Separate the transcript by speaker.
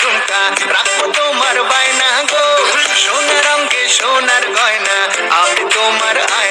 Speaker 1: ঝুমকা। রাখব তোমার বায়না গো। সোনার অঙ্গে সোনার গয়না। আমি তোমার আয়